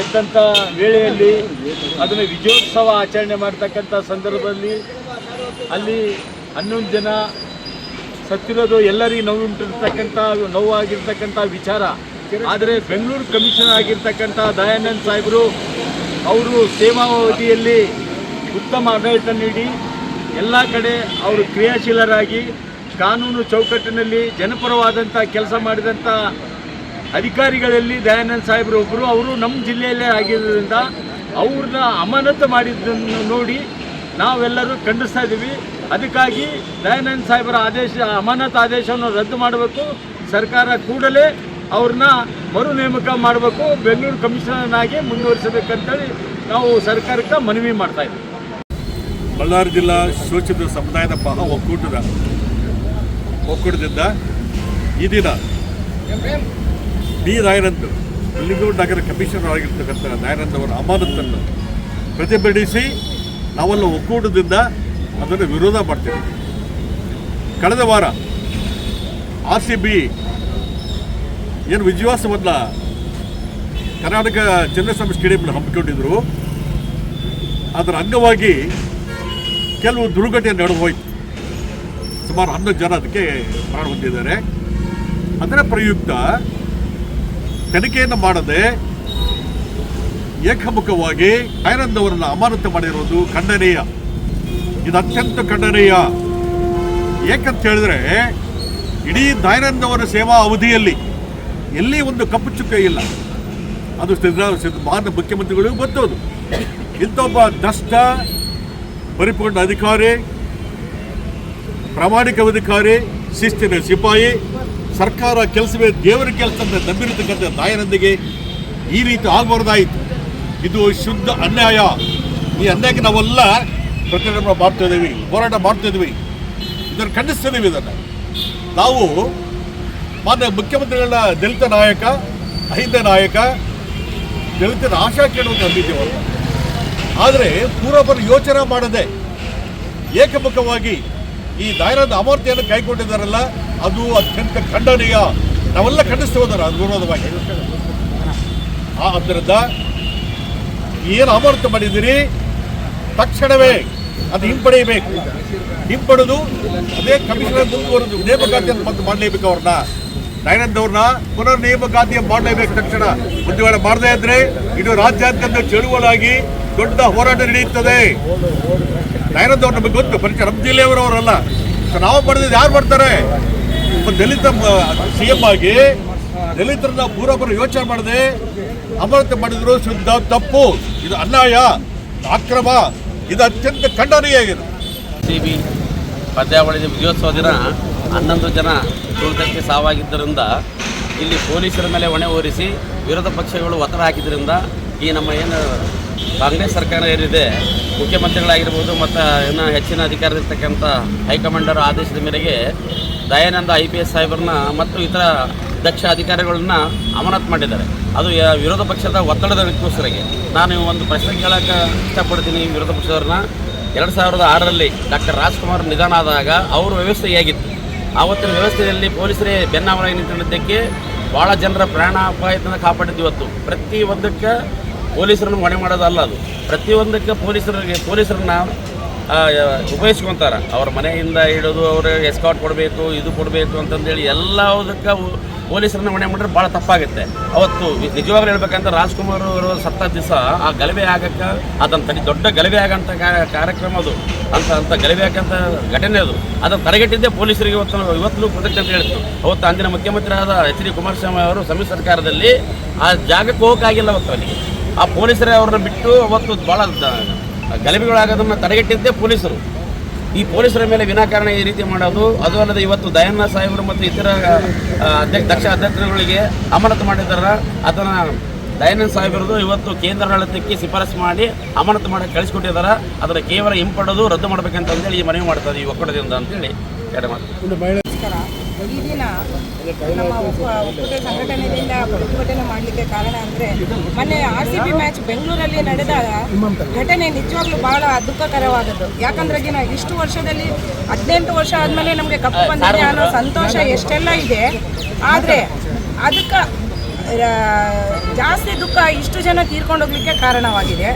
ಗೆದ್ದಂಥ ವೇಳೆಯಲ್ಲಿ ಅದನ್ನು ವಿಜಯೋತ್ಸವ ಆಚರಣೆ ಮಾಡ್ತಕ್ಕಂಥ ಸಂದರ್ಭದಲ್ಲಿ ಅಲ್ಲಿ ಹನ್ನೊಂದು ಜನ ಸತ್ತಿರೋದು ಎಲ್ಲರಿಗೂ ನೋವುಂಟಿರ್ತಕ್ಕಂಥ ನೋವಾಗಿರ್ತಕ್ಕಂಥ ವಿಚಾರ. ಆದರೆ ಬೆಂಗಳೂರು ಕಮಿಷನರ್ ಆಗಿರ್ತಕ್ಕಂಥ ದಯಾನಂದ್ ಸಾಹೇಬರು ಅವರು ಸೇವಾವಧಿಯಲ್ಲಿ ಉತ್ತಮ ಆಡಳಿತ ನೀಡಿ ಎಲ್ಲ ಕಡೆ ಅವರು ಕ್ರಿಯಾಶೀಲರಾಗಿ ಕಾನೂನು ಚೌಕಟ್ಟಿನಲ್ಲಿ ಜನಪರವಾದಂಥ ಕೆಲಸ ಮಾಡಿದಂಥ ಅಧಿಕಾರಿಗಳಲ್ಲಿ ದಯಾನಂದ್ ಸಾಹೇಬರು ಒಬ್ಬರು ಅವರು ನಮ್ಮ ಜಿಲ್ಲೆಯಲ್ಲೇ ಆಗಿರೋದ್ರಿಂದ ಅವ್ರನ್ನ ಅಮಾನತು ಮಾಡಿದ್ದನ್ನು ನೋಡಿ ನಾವೆಲ್ಲರೂ ಖಂಡಿಸ್ತಾ ಇದ್ದೀವಿ. ಅದಕ್ಕಾಗಿ ದಯಾನಂದ್ ಸಾಹೇಬರ ಆದೇಶ, ಅಮಾನತು ಆದೇಶವನ್ನು ರದ್ದು ಮಾಡಬೇಕು. ಸರ್ಕಾರ ಕೂಡಲೇ ಅವ್ರನ್ನ ಮರು ನೇಮಕ ಮಾಡಬೇಕು. ಬೆಂಗಳೂರು ಕಮಿಷನರ್ನಾಗಿ ಮುಂದುವರಿಸಬೇಕಂತೇಳಿ ನಾವು ಸರ್ಕಾರಕ್ಕೆ ಮನವಿ ಮಾಡ್ತಾ ಇದ್ದೀವಿ. ಬಳ್ಳಾರಿ ಜಿಲ್ಲಾ ಶೋಷಿತ ಸಮುದಾಯದ ಪಹ ಒಕ್ಕೂಟದ ಒಕ್ಕೂಟದಿಂದ ಈ ಡಿ ರಾಯರಂದು ಬೆಂಗಳೂರು ನಗರ ಕಮಿಷನರ್ ಆಗಿರ್ತಕ್ಕಂಥ ದಯಾನಂದ್ ಅವರ ಅಮಾನತನ್ನು ಪ್ರತಿಭಟಿಸಿ ನಾವೆಲ್ಲ ಒಕ್ಕೂಟದಿಂದ ಅದನ್ನು ವಿರೋಧ ಮಾಡ್ತೇವೆ. ಕಳೆದ ವಾರ ಆರ್ ಸಿ ಬಿ ಏನು ವಿಜಯೋತ್ಸವನ್ನ ಕರ್ನಾಟಕ ಚಂದ್ರಸ್ವಾಮಿ ಸ್ಟೇಡಿಯಂನ ಹಮ್ಮಿಕೊಂಡಿದ್ರು. ಅದರ ಅಂಗವಾಗಿ ಕೆಲವು ದುರ್ಘಟನೆ ನಡೆದು ಹೋಯಿತು ಸುಮಾರು ಹನ್ನೊಂದು ಜನ ಅದಕ್ಕೆ ಪ್ರಾಣ ಹೊಂದಿದ್ದಾರೆ. ಅದರ ಪ್ರಯುಕ್ತ ತನಿಖೆಯನ್ನು ಮಾಡದೆ ಏಕಮುಖವಾಗಿ ಆನಂದ್ ಅವರನ್ನು ಅಮಾನತು ಮಾಡಿರೋದು ಖಂಡನೀಯ. ಇದು ಅತ್ಯಂತ ಖಂಡನೀಯ. ಏಕಂತ ಹೇಳಿದ್ರೆ, ಇಡೀ ದಯಾನಂದ್ ಅವರ ಸೇವಾ ಅವಧಿಯಲ್ಲಿ ಎಲ್ಲಿ ಒಂದು ಕಪ್ಪು ಚುಕ್ಕ ಇಲ್ಲ. ಅದು ಮಾನ್ಯ ಮುಖ್ಯಮಂತ್ರಿಗಳಿಗೂ ಗೊತ್ತೋದು. ಇಂಥೊಬ್ಬ ದಷ್ಟ, ಪರಿಪೂರ್ಣ ಅಧಿಕಾರಿ, ಪ್ರಾಮಾಣಿಕ ಅಧಿಕಾರಿ, ಶಿಸ್ತಿನ ಸಿಪಾಯಿ ಸರ್ಕಾರ ಕೆಲಸವೇ ದೇವರ ಕೆಲಸ ಅಂತ ನಂಬಿರತಕ್ಕಂಥ ತಾಯಿನೊಂದಿಗೆ ಈ ರೀತಿ ಆಗಬಾರ್ದಾಯಿತು. ಇದು ಶುದ್ಧ ಅನ್ಯಾಯ. ಈ ಅನ್ಯಾಯಕ್ಕೆ ನಾವೆಲ್ಲ ಪ್ರತಿಭಟನೆ ಮಾಡ್ತಾ ಇದ್ದೀವಿ, ಹೋರಾಟ ಮಾಡ್ತಾ ಇದ್ದೀವಿ. ಇದನ್ನು ಖಂಡಿಸ್ತಿದ್ದೀವಿ ಇದನ್ನು. ನಾವು ಮಾನ್ಯ ಮುಖ್ಯಮಂತ್ರಿಗಳ ದಲಿತ ನಾಯಕ ಅಹಿಂದ ನಾಯಕ ದಲಿತರ ಆಶಾ ಕೇಳುವಂತ ನಂಬಿದ್ದೇವೆ ಆದರೆ ಪೂರ್ವಪರ ಯೋಚನೆ ಮಾಡದೆ ಏಕಮುಖವಾಗಿ ಈ ದಾಯರದ ಅಮರ್ತಿಯನ್ನು ಕೈಗೊಂಡಿದ್ದಾರಲ್ಲ ಅದು ಅತ್ಯಂತ ಖಂಡನೀಯ. ನಾವೆಲ್ಲ ಖಂಡಿಸ್ತೇವೆ ಅದು ವಿರೋಧವಾಗಿ. ಆದ್ದರಿಂದ ಏನು ಅಮರ್ಥ ಮಾಡಿದ್ದೀರಿ? ತಕ್ಷಣವೇ ಅದು ಹಿಂಪಡೆಯಬೇಕು. ಹಿಂಪಡೆದು ಅದೇ ಕಮಿಷನರ್ ಮುಂದುವರೆದು ನೇಮಕಾತಿ ಮತ್ತೆ ಮಾಡಲೇಬೇಕು ಅವ್ರನ್ನ. ದಯಾನಂದ್ ಅವ್ರನ್ನ ಪುನರ್ ನೇಮಕಾತಿ ಮಾಡಲೇಬೇಕು ತಕ್ಷಣ. ಒಂದು ವೇಳೆ ಮಾಡದೇ ಇದ್ರೆ ಇದು ರಾಜ್ಯಾದ್ಯಂತ ಚಳುವಳಾಗಿ ದೊಡ್ಡ ಹೋರಾಟ ನಡೆಯುತ್ತದೆ. ದಯಾನಂದ್ ಅವ್ರ ನಮಗೆ ಗೊತ್ತು, ಪರಿಚಯ ನಮ್ಮ ಜಿಲ್ಲೆಯವರವರಲ್ಲ. ಅವರಲ್ಲ ನಾವು ಮಾಡಿದ್ರೆ ಯಾರು ಮಾಡ್ತಾರೆ? ದಲಿತ ಸಿ ಎಂ ಆಗಿ ದಲಿತರನ್ನ ಪೂರ್ವಪರ ಯೋಚನೆ ಮಾಡದೆ ಅಮರತೆ ಮಾಡಿದ್ರು ಶುದ್ಧ, ತಪ್ಪು, ಇದು ಅನ್ಯಾಯ, ಅಕ್ರಮ, ಇದು ಅತ್ಯಂತ ಖಂಡನೀಯ ಆಗಿದೆ ಸಿ ಬಿ ಪಂದ್ಯಾವಳಿಯ ವಿಜಯೋತ್ಸವ ದಿನ ಹನ್ನೊಂದು ಜನ ತುಳಿತಕ್ಕೆ ಸಾವಾಗಿದ್ದರಿಂದ ಇಲ್ಲಿ ಪೊಲೀಸರ ಮೇಲೆ ಹೊಣೆ ಹೊರಿಸಿ ವಿರೋಧ ಪಕ್ಷಗಳು ಒತ್ತಡ ಹಾಕಿದ್ರಿಂದ ಈ ನಮ್ಮ ಏನು ಕಾಂಗ್ರೆಸ್ ಸರ್ಕಾರ ಏನಿದೆ, ಮುಖ್ಯಮಂತ್ರಿಗಳಾಗಿರ್ಬೋದು ಮತ್ತು ಇನ್ನು ಹೆಚ್ಚಿನ ಅಧಿಕಾರದಲ್ಲಿರ್ತಕ್ಕಂಥ ಹೈಕಮಾಂಡರ್ ಆದೇಶದ ಮೇರೆಗೆ ದಯಾನಂದ ಐ ಪಿ ಎಸ್ ಸಾಹೇಬರನ್ನ ಮತ್ತು ಇತರ ದಕ್ಷ ಅಧಿಕಾರಿಗಳನ್ನ ಅಮಾನತ್ ಮಾಡಿದ್ದಾರೆ. ಅದು ವಿರೋಧ ಪಕ್ಷದ ಒತ್ತಡದ ವಿಕೋಸ್ಕರಿಗೆ ನಾನು ಒಂದು ಪ್ರಶ್ನೆ ಕೇಳೋಕೆ ಇಷ್ಟಪಡ್ತೀನಿ ವಿರೋಧ ಪಕ್ಷದವ್ರನ್ನ. ಎರಡು ಸಾವಿರದ ಆರರಲ್ಲಿ ಡಾಕ್ಟರ್ ರಾಜ್ಕುಮಾರ್ ನಿಧನ ಆದಾಗ ಅವ್ರ ವ್ಯವಸ್ಥೆ ಹೇಗಿತ್ತು? ಆವತ್ತಿನ ವ್ಯವಸ್ಥೆಯಲ್ಲಿ ಪೊಲೀಸರೇ ಬೆನ್ನಾವರಾಗಿ ನಿಂತಿದ್ದಕ್ಕೆ ಭಾಳ ಜನರ ಪ್ರಾಣಾಪಾಯದಿಂದ ಕಾಪಾಡಿದ್ದು ಇವತ್ತು. ಪ್ರತಿ ಒಂದಕ್ಕೆ ಪೊಲೀಸರನ್ನು ಹೊಣೆ ಮಾಡೋದಲ್ಲ ಅದು. ಪ್ರತಿಯೊಂದಕ್ಕೆ ಪೊಲೀಸರಿಗೆ, ಪೊಲೀಸರನ್ನ ಉಪಯೋಗಿಸ್ಕೊಂತಾರೆ. ಅವ್ರ ಮನೆಯಿಂದ ಹಿಡಿದು ಅವ್ರಿಗೆ ಎಸ್ಕಾಟ್ ಕೊಡಬೇಕು, ಇದು ಕೊಡಬೇಕು ಅಂತಂದೇಳಿ ಎಲ್ಲದಕ್ಕೆ ಪೊಲೀಸರನ್ನ ಹೊಣೆ ಮಾಡಿದ್ರೆ ಭಾಳ ತಪ್ಪಾಗುತ್ತೆ. ಅವತ್ತು ನಿಜವಾಗ್ಲೂ ಹೇಳ್ಬೇಕಂದ್ರೆ ರಾಜ್ಕುಮಾರ್ ಅವರು ಸತ್ತ ದಿವಸ ಆ ಗಲಭೆ ಆಗಕ್ಕೆ, ಅದನ್ನು ತಡೆ, ದೊಡ್ಡ ಗಲಭೆ ಆಗಂತ ಕಾರ್ಯಕ್ರಮ ಅದು. ಅಂತ ಅಂತ ಗಲಭೆ ಆಗಂತ ಘಟನೆ ಅದು. ಅದನ್ನು ತಡೆಗಟ್ಟಿದ್ದೇ ಪೊಲೀಸರಿಗೆ ಇವತ್ತು ಇವತ್ತು ಪ್ರೊಟೆಕ್ಟ್ ಅಂತ ಅವತ್ತು ಅಂದಿನ ಮುಖ್ಯಮಂತ್ರಿ ಆದ ಎಚ್ ಡಿ ಕುಮಾರಸ್ವಾಮಿ ಅವರು ಸಮ್ಮಿಶ್ರ ಸರ್ಕಾರದಲ್ಲಿ ಆ ಜಾಗಕ್ಕೆ ಹೋಗೋಕ್ಕಾಗಿಲ್ಲ ಅವತ್ತು ಅವರಿಗೆ ಆ ಪೊಲೀಸರೇ ಅವ್ರನ್ನ ಬಿಟ್ಟು ಅವತ್ತು ಭಾಳ ಗಲಭೆಗಳಾಗೋದನ್ನು ತಡೆಗಟ್ಟಿದ್ದೇ ಪೊಲೀಸರು. ಈ ಪೊಲೀಸರ ಮೇಲೆ ವಿನಾಕಾರಣ ಈ ರೀತಿ ಮಾಡೋದು, ಅದು ಅಲ್ಲದೆ ಇವತ್ತು ದಯಾನಂದ ಸಾಹೇಬರು ಮತ್ತು ಇತರ ಅಧ್ಯಕ್ಷ, ದಕ್ಷ ಅಧ್ಯಕ್ಷರುಗಳಿಗೆ ಅಮಾನತು ಮಾಡಿದ್ದಾರೆ ಅದನ್ನು ದಯಾನಂದ ಸಾಹೇಬರದು ಇವತ್ತು ಕೇಂದ್ರ ಆಡಳಿತಕ್ಕೆ ಶಿಫಾರಸು ಮಾಡಿ ಅಮಾನತು ಮಾಡಿ ಕಳಿಸ್ಕೊಟ್ಟಿದ್ದಾರೆ ಅದರ ಕೇವಲ ಹಿಂಪಡೋದು ರದ್ದು ಮಾಡಬೇಕಂತಂದೇಳಿ ಈ ಮನವಿ ಮಾಡ್ತಾರೆ ಈ ಒಕ್ಕೂಟದಿಂದ ಅಂತೇಳಿ. ನಮಸ್ಕಾರ ಈ ದಿನ ನಮ್ಮ ಉಪ ಒಕ್ಕೂಟ ಸಂಘಟನೆಯಿಂದ ಪ್ರತಿಭಟನೆ ಮಾಡಲಿಕ್ಕೆ ಕಾರಣ ಅಂದರೆ ಮೊನ್ನೆ ಆರ್ ಸಿ ಬಿ ಮ್ಯಾಚ್ ಬೆಂಗಳೂರಲ್ಲಿ ನಡೆದಾಗ ಘಟನೆ ನಿಜವಾಗ್ಲೂ ಬಹಳ ದುಃಖಕರವಾದದ್ದು. ಯಾಕಂದ್ರೆ ದಿನ ಇಷ್ಟು ವರ್ಷದಲ್ಲಿ ಹದಿನೆಂಟು ವರ್ಷ ಆದಮೇಲೆ ನಮಗೆ ಕಪ್ಪು ಬಂದಿದೆ ಅನ್ನೋ ಸಂತೋಷ ಎಷ್ಟೆಲ್ಲ ಇದೆ. ಆದರೆ ಅದಕ್ಕೆ ಜಾಸ್ತಿ ದುಃಖ ಇಷ್ಟು ಜನ ತೀರ್ಕೊಂಡು ಹೋಗ್ಲಿಕ್ಕೆ ಕಾರಣವಾಗಿದೆ.